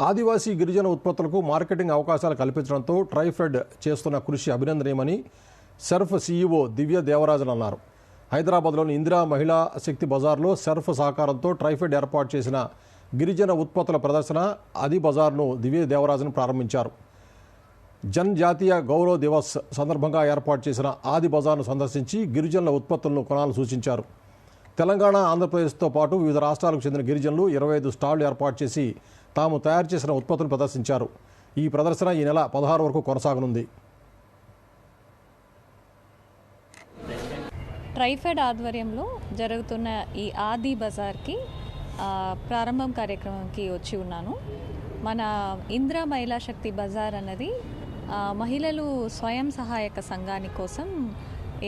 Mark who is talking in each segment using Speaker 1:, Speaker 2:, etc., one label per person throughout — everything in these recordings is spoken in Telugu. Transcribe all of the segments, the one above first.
Speaker 1: ఆదివాసీ గిరిజన ఉత్పత్తులకు మార్కెటింగ్ అవకాశాలు కల్పించడంతో ట్రైఫెడ్ చేస్తున్న కృషి అభినందనీయమని సెర్ఫ్ సీఈఓ దివ్య దేవరాజన్ అన్నారు. హైదరాబాద్లోని ఇందిరా మహిళా శక్తి బజార్లో సెర్ఫ్ సహకారంతో ట్రైఫెడ్ ఏర్పాటు చేసిన గిరిజన ఉత్పత్తుల ప్రదర్శన అది బజార్ను దివ్య దేవరాజన్ ప్రారంభించారు. జనజాతీయ గౌరవ దివస్ సందర్భంగా ఏర్పాటు చేసిన ఆది బజార్ను సందర్శించి గిరిజనుల ఉత్పత్తులను కొనాలని సూచించారు. తెలంగాణ ఆంధ్రప్రదేశ్తో పాటు వివిధ రాష్ట్రాలకు చెందిన గిరిజనులు ఇరవై ఐదు స్టాళ్ళు ఏర్పాటు చేసి తాము తయారు చేసిన ఉత్పత్తులను ప్రదర్శించారు. ఈ ప్రదర్శన ఈ నెల పదహారు వరకు కొనసాగనుంది.
Speaker 2: ట్రైఫెడ్ ఆధ్వర్యంలో జరుగుతున్న ఈ ఆది బజార్కి ప్రారంభం కార్యక్రమంకి వచ్చి ఉన్నాను. మన ఇంద్ర మహిళా శక్తి బజార్ అన్నది మహిళలు స్వయం సహాయక సంఘాని కోసం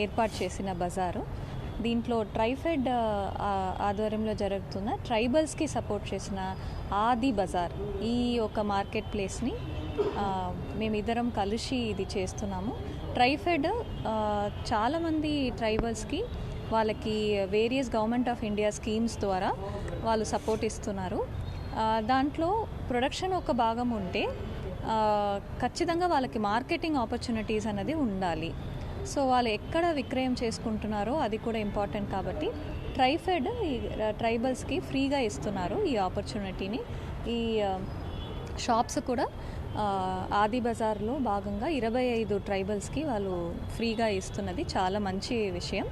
Speaker 2: ఏర్పాటు చేసిన బజారు. దీంట్లో ట్రైఫెడ్ ఆధ్వర్యంలో జరుగుతున్న ట్రైబల్స్కి సపోర్ట్ చేసిన ఆది బజార్ ఈ ఒక మార్కెట్ ప్లేస్ని మేమిద్దరం కలిసి ఇది చేస్తున్నాము. ట్రైఫెడ్ చాలామంది ట్రైబల్స్కి వాళ్ళకి various government of India schemes ద్వారా వాళ్ళు సపోర్ట్ ఇస్తున్నారు. దాంట్లో ప్రొడక్షన్ ఒక భాగం ఉంటే ఖచ్చితంగా వాళ్ళకి మార్కెటింగ్ ఆపర్చునిటీస్ అనేది ఉండాలి. సో వాళ్ళు ఎక్కడ విక్రయం చేసుకుంటున్నారో అది కూడా ఇంపార్టెంట్ కాబట్టి ట్రైఫెడ్ ఈ ట్రైబల్స్కి ఫ్రీగా ఇస్తున్నారు ఈ ఆపర్చునిటీని. ఈ షాప్స్ కూడా ఆది బజార్లో భాగంగా ఇరవై ఐదు ట్రైబల్స్కి వాళ్ళు ఫ్రీగా ఇస్తున్నది చాలా మంచి విషయం.